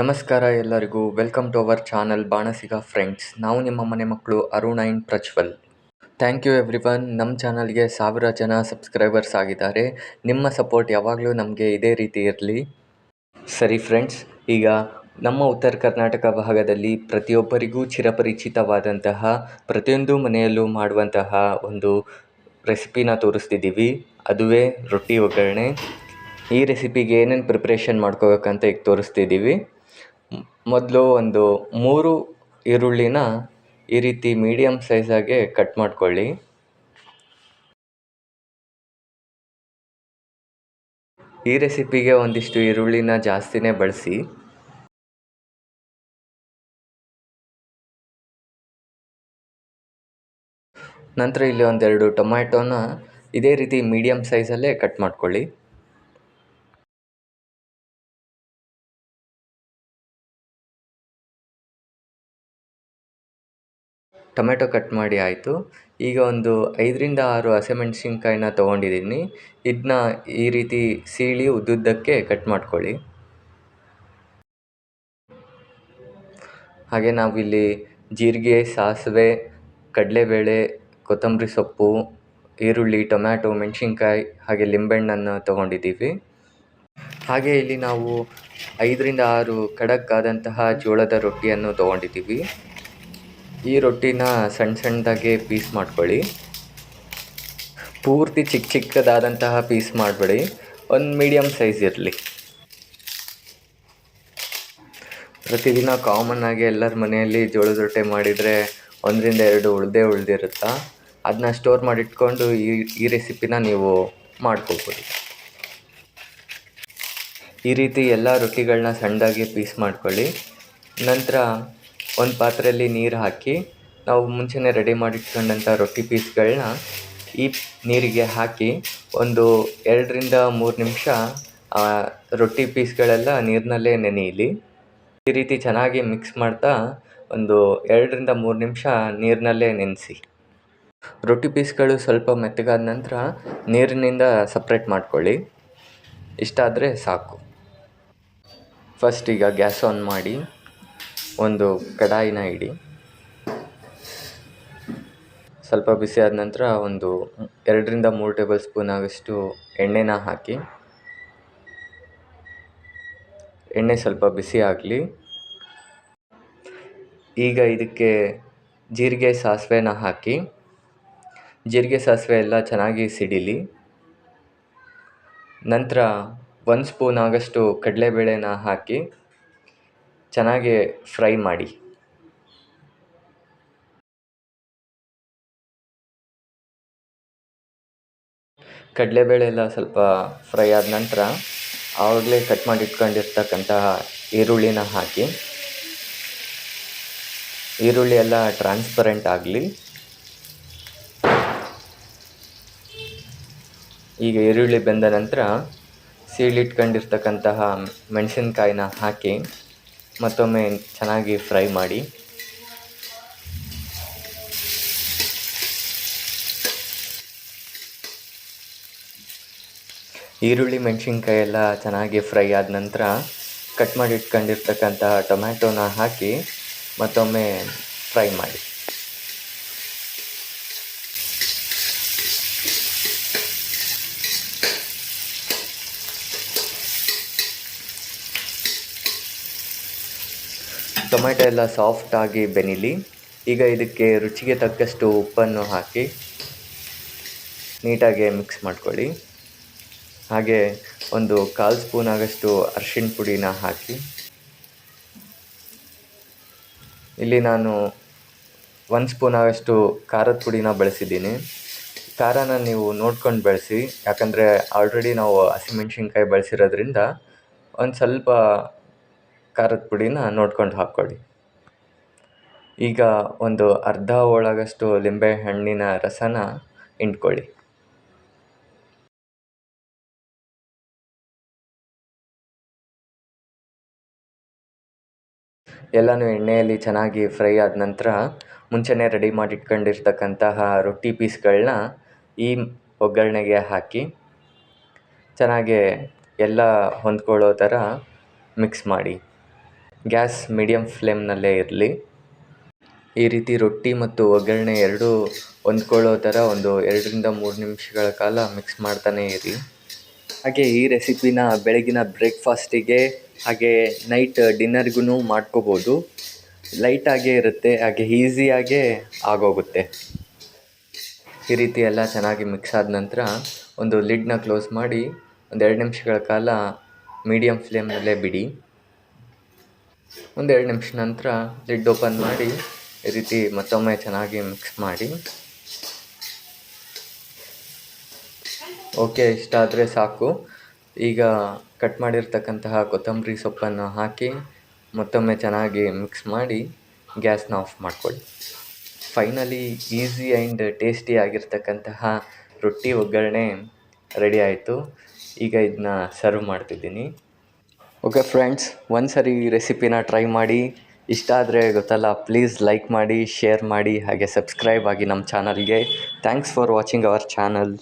ನಮಸ್ಕಾರ ಎಲ್ಲರಿಗೂ. Welcome to our channel Banasiga friends ನಾವು ನಿಮ್ಮ ಮನೆ ಮಕ್ಕಳು Arun and Prajwal. Thank you everyone ನಮ್ಮ ಚಾನಲ್ಗೆ ಸಾವಿರ ಜನ ಸಬ್ಸ್ಕ್ರೈಬರ್ಸ್ ಆಗಿದ್ದಾರೆ. ನಿಮ್ಮ ಸಪೋರ್ಟ್ ಯಾವಾಗಲೂ ನಮಗೆ ಇದೇ ರೀತಿ ಇರಲಿ. ಸರಿ ಫ್ರೆಂಡ್ಸ್ ಈಗ ನಮ್ಮ ಉತ್ತರ ಕರ್ನಾಟಕ ಭಾಗದಲ್ಲಿ ಪ್ರತಿಯೊಬ್ಬರಿಗೂ ಚಿರಪರಿಚಿತವಾದಂತಹ, ಪ್ರತಿಯೊಂದು ಮನೆಯಲ್ಲೂ ಮಾಡುವಂತಹ ಒಂದು ರೆಸಿಪಿನ ತೋರಿಸ್ತಿದ್ದೀವಿ. ಅದುವೇ ರೊಟ್ಟಿ ಒಗ್ಗರಣೆ. ಈ ರೆಸಿಪಿಗೆ ಏನೇನು ಪ್ರಿಪ್ರೇಷನ್ ಮಾಡ್ಕೋಬೇಕಂತ ಈಗ ತೋರಿಸ್ತಿದ್ದೀವಿ. ಮೊದಲು ಒಂದು ಮೂರು ಈರುಳ್ಳಿನ ಈ ರೀತಿ ಮೀಡಿಯಮ್ ಸೈಜಾಗೆ ಕಟ್ ಮಾಡ್ಕೊಳ್ಳಿ. ಈ ರೆಸಿಪಿಗೆ ಒಂದಿಷ್ಟು ಈರುಳ್ಳಿನ ಜಾಸ್ತಿನೇ ಬಳಸಿ. ನಂತರ ಇಲ್ಲಿ ಒಂದೆರಡು ಟೊಮ್ಯಾಟೋನ ಇದೇ ರೀತಿ ಮೀಡಿಯಮ್ ಸೈಜಲ್ಲೇ ಕಟ್ ಮಾಡ್ಕೊಳ್ಳಿ. ಟೊಮೆಟೊ ಕಟ್ ಮಾಡಿ ಆಯಿತು. ಈಗ ಒಂದು ಐದರಿಂದ ಆರು ಹಸಿಮೆಣ್ಸಿನ್ಕಾಯಿನ ತೊಗೊಂಡಿದ್ದೀನಿ. ಇದನ್ನ ಈ ರೀತಿ ಸೀಳಿ ಉದ್ದುದ್ದಕ್ಕೆ ಕಟ್ ಮಾಡ್ಕೊಳ್ಳಿ. ಹಾಗೆ ನಾವಿಲ್ಲಿ ಜೀರಿಗೆ, ಸಾಸಿವೆ, ಕಡಲೆಬೇಳೆ, ಕೊತ್ತಂಬರಿ ಸೊಪ್ಪು, ಈರುಳ್ಳಿ, ಟೊಮ್ಯಾಟೊ, ಮೆಣಸಿನ್ಕಾಯಿ ಹಾಗೆ ಲಿಂಬೆಹಣ್ಣನ್ನು ತೊಗೊಂಡಿದ್ದೀವಿ. ಹಾಗೆ ಇಲ್ಲಿ ನಾವು ಐದರಿಂದ ಆರು ಖಡಕ್ ಆದಂತಹ ಜೋಳದ ರೊಟ್ಟಿಯನ್ನು ತೊಗೊಂಡಿದ್ದೀವಿ. ಈ ರೊಟ್ಟಿನ ಸಣ್ಣ ಸಣ್ಣದಾಗೆ ಪೀಸ್ ಮಾಡ್ಕೊಳ್ಳಿ. ಪೂರ್ತಿ ಚಿಕ್ಕ ಚಿಕ್ಕದಾದಂತಹ ಪೀಸ್ ಮಾಡಬೇಡಿ. ಒಂದು ಮೀಡಿಯಮ್ ಸೈಜ್ ಇರಲಿ. ಪ್ರತಿದಿನ ಕಾಮನ್ ಆಗಿ ಎಲ್ಲರ ಮನೆಯಲ್ಲಿ ಜೋಳದ ರೊಟ್ಟಿ ಮಾಡಿದರೆ ಒಂದರಿಂದ ಎರಡು ಉಳ್ದೇ ಉಳ್ದಿರುತ್ತಾ? ಅದನ್ನ ಸ್ಟೋರ್ ಮಾಡಿಟ್ಕೊಂಡು ಈ ಈ ರೆಸಿಪಿನ ನೀವು ಮಾಡ್ಕೋಬೋದು. ಈ ರೀತಿ ಎಲ್ಲ ರೊಟ್ಟಿಗಳನ್ನ ಸಣ್ಣದಾಗಿ ಪೀಸ್ ಮಾಡ್ಕೊಳ್ಳಿ. ನಂತರ ಒಂದು ಪಾತ್ರೆಯಲ್ಲಿ ನೀರು ಹಾಕಿ, ನಾವು ಮುಂಚೆನೇ ರೆಡಿ ಮಾಡಿಟ್ಕೊಂಡಂಥ ರೊಟ್ಟಿ ಪೀಸ್ಗಳನ್ನ ಈ ನೀರಿಗೆ ಹಾಕಿ, ಒಂದು ಎರಡರಿಂದ ಮೂರು ನಿಮಿಷ ರೊಟ್ಟಿ ಪೀಸ್ಗಳೆಲ್ಲ ನೀರಿನಲ್ಲೇ ನೆನೆಯಲಿ ಈ ರೀತಿ ಚೆನ್ನಾಗಿ ಮಿಕ್ಸ್ ಮಾಡ್ತಾ ಒಂದು ಎರಡರಿಂದ ಮೂರು ನಿಮಿಷ ನೀರಿನಲ್ಲೇ ನೆನೆಸಿ. ರೊಟ್ಟಿ ಪೀಸ್ಗಳು ಸ್ವಲ್ಪ ಮೆತ್ತಗಾದ ನಂತರ ನೀರಿನಿಂದ ಸಪ್ರೇಟ್ ಮಾಡ್ಕೊಳ್ಳಿ. ಇಷ್ಟಾದರೆ ಸಾಕು. ಫಸ್ಟ್ ಈಗ ಗ್ಯಾಸ್ ಆನ್ ಮಾಡಿ. ಒಂದು ಕಡಾಯಿನ ಇಡಿ. ಸ್ವಲ್ಪ ಬಿಸಿ ಆದ ನಂತರ ಒಂದು ಎರಡರಿಂದ ಮೂರು ಟೇಬಲ್ ಸ್ಪೂನ್ ಆಗಷ್ಟು ಎಣ್ಣೆನ ಹಾಕಿ. ಎಣ್ಣೆ ಸ್ವಲ್ಪ ಬಿಸಿ ಆಗಲಿ. ಈಗ ಇದಕ್ಕೆ ಜೀರಿಗೆ ಸಾಸಿವೆನ ಹಾಕಿ. ಜೀರಿಗೆ ಸಾಸಿವೆ ಎಲ್ಲ ಚೆನ್ನಾಗಿ ಸಿಡಿಲಿ. ನಂತರ ಒಂದು ಸ್ಪೂನ್ ಆಗಷ್ಟು ಕಡಲೆಬೇಳೆನ ಹಾಕಿ. ಚೆನ್ನಾಗಿ ಫ್ರೈ ಮಾಡಿ. ಕಡಲೆಬೇಳೆ ಎಲ್ಲ ಸ್ವಲ್ಪ ಫ್ರೈ ಆದ ನಂತರ ಆವಾಗಲೇ ಕಟ್ ಮಾಡಿ ಇಟ್ಕೊಂಡಿರ್ತಕ್ಕಂತಹ ಈರುಳ್ಳಿನ ಹಾಕಿ. ಈರುಳ್ಳಿ ಎಲ್ಲ ಟ್ರಾನ್ಸ್ಪರೆಂಟ್ ಆಗಲಿ. ಈಗ ಈರುಳ್ಳಿ ಬೆಂದ ನಂತರ ಸೀಳಿಟ್ಕೊಂಡಿರ್ತಕ್ಕಂತಹ ಮೆಣಸಿನ್ಕಾಯಿನ ಹಾಕಿ. ಮತ್ತೊಮ್ಮೆ ಚೆನ್ನಾಗಿ ಫ್ರೈ ಮಾಡಿ. ಈರುಳ್ಳಿ, ಮೆಣಸಿನ್ಕಾಯಿ ಎಲ್ಲ ಚೆನ್ನಾಗಿ ಫ್ರೈ ಆದ ನಂತರ ಕಟ್ ಮಾಡಿ ಇಟ್ಕೊಂಡಿರ್ತಕ್ಕಂತಹ ಟೊಮ್ಯಾಟೋನ ಹಾಕಿ ಮತ್ತೊಮ್ಮೆ ಫ್ರೈ ಮಾಡಿ. ಟೊಮೆಟೊ ಎಲ್ಲ ಸಾಫ್ಟಾಗಿ ಬೆನಿಲಿ, ಈಗ ಇದಕ್ಕೆ ರುಚಿಗೆ ತಕ್ಕಷ್ಟು ಉಪ್ಪನ್ನು ಹಾಕಿ ನೀಟಾಗಿ ಮಿಕ್ಸ್ ಮಾಡ್ಕೊಳ್ಳಿ. ಹಾಗೆ ಒಂದು ಕಾಲು ಸ್ಪೂನ್ ಆಗಷ್ಟು ಅರ್ಶಿಣ ಪುಡಿನ ಹಾಕಿ. ಇಲ್ಲಿ ನಾನು ಒಂದು ಸ್ಪೂನ್ ಆಗಷ್ಟು ಖಾರದ ಪುಡಿನ ಬಳಸಿದ್ದೀನಿ. ಖಾರನ ನೀವು ನೋಡ್ಕೊಂಡು ಬಳಸಿ, ಯಾಕಂದರೆ ಆಲ್ರೆಡಿ ನಾವು ಹಸಿಮೆಣ್ಸಿನ್ಕಾಯಿ ಬಳಸಿರೋದ್ರಿಂದ ಒಂದು ಸ್ವಲ್ಪ ಖಾರದ ಪುಡಿನ ನೋಡ್ಕೊಂಡು ಹಾಕ್ಕೊಳ್ಳಿ. ಈಗ ಒಂದು ಅರ್ಧ ಒಳಗಷ್ಟು ಲಿಂಬೆ ಹಣ್ಣಿನ ರಸನ ಹಿಂಡ್ಕೊಳ್ಳಿ. ಎಲ್ಲನೂ ಎಣ್ಣೆಯಲ್ಲಿ ಚೆನ್ನಾಗಿ ಫ್ರೈ ಆದ ನಂತರ ಮುಂಚೆನೇ ರೆಡಿ ಮಾಡಿ ಇಟ್ಕೊಂಡಿರ್ತಕ್ಕಂತಹ ರೊಟ್ಟಿ ಪೀಸ್ಗಳನ್ನ ಈ ಒಗ್ಗರಣೆಗೆ ಹಾಕಿ ಚೆನ್ನಾಗೆ ಎಲ್ಲ ಹೊಂದ್ಕೊಳ್ಳೋ ಥರ ಮಿಕ್ಸ್ ಮಾಡಿ. ಗ್ಯಾಸ್ ಮೀಡಿಯಮ್ ಫ್ಲೇಮ್ನಲ್ಲೇ ಇರಲಿ. ಈ ರೀತಿ ರೊಟ್ಟಿ ಮತ್ತು ಒಗ್ಗರಣೆ ಎರಡೂ ಹೊಂದ್ಕೊಳ್ಳೋ ಥರ ಒಂದು ಎರಡರಿಂದ ಮೂರು ನಿಮಿಷಗಳ ಕಾಲ ಮಿಕ್ಸ್ ಮಾಡ್ತಾನೇ ಇರಿ. ಹಾಗೆ ಈ ರೆಸಿಪಿನ ಬೆಳಗಿನ ಬ್ರೇಕ್ಫಾಸ್ಟಿಗೆ ಹಾಗೆ ನೈಟ್ ಡಿನ್ನರ್ಗೂ ಮಾಡ್ಕೋಬೋದು. ಲೈಟಾಗೇ ಇರುತ್ತೆ, ಹಾಗೆ ಈಸಿಯಾಗೇ ಆಗೋಗುತ್ತೆ. ಈ ರೀತಿ ಎಲ್ಲ ಚೆನ್ನಾಗಿ ಮಿಕ್ಸ್ ಆದ ನಂತರ ಒಂದು ಲಿಡ್ನ ಕ್ಲೋಸ್ ಮಾಡಿ ಒಂದು ಎರಡು ನಿಮಿಷಗಳ ಕಾಲ ಮೀಡಿಯಮ್ ಫ್ಲೇಮ್ನಲ್ಲೇ ಬಿಡಿ. ಒಂದು ಎರಡು ನಿಮಿಷ ನಂತರ ಲಿಡ್ ಓಪನ್ ಮಾಡಿ, ಈ ರೀತಿ ಮತ್ತೊಮ್ಮೆ ಚೆನ್ನಾಗಿ ಮಿಕ್ಸ್ ಮಾಡಿ. ಓಕೆ ಇಷ್ಟ ಆದರೆ ಸಾಕು. ಈಗ ಕಟ್ ಮಾಡಿರ್ತಕ್ಕಂತಹ ಕೊತ್ತಂಬರಿ ಸೊಪ್ಪನ್ನು ಹಾಕಿ, ಮತ್ತೊಮ್ಮೆ ಚೆನ್ನಾಗಿ ಮಿಕ್ಸ್ ಮಾಡಿ, ಗ್ಯಾಸ್ನ ಆಫ್ ಮಾಡ್ಕೊಳ್ಳಿ. ಫೈನಲಿ ಈಸಿ ಆ್ಯಂಡ್ ಟೇಸ್ಟಿ ಆಗಿರ್ತಕ್ಕಂತಹ ರೊಟ್ಟಿ ಒಗ್ಗರಣೆ ರೆಡಿ ಆಯಿತು. ಈಗ ಇದನ್ನ ಸರ್ವ್ ಮಾಡ್ತಿದ್ದೀನಿ. ಓಕೆ ಫ್ರೆಂಡ್ಸ್ ಒಂದು ಸರಿ ಈ ರೆಸಿಪಿನ ಟ್ರೈ ಮಾಡಿ. ಇಷ್ಟ ಆದರೆ ಗೊತ್ತಲ್ಲ ಪ್ಲೀಸ್ ಲೈಕ್ ಮಾಡಿ ಶೇರ್ ಮಾಡಿ, ಹಾಗೆ ಸಬ್ಸ್ಕ್ರೈಬ್ ಆಗಿ ನಮ್ಮ ಚಾನಲ್ಗೆ thanks for watching our channel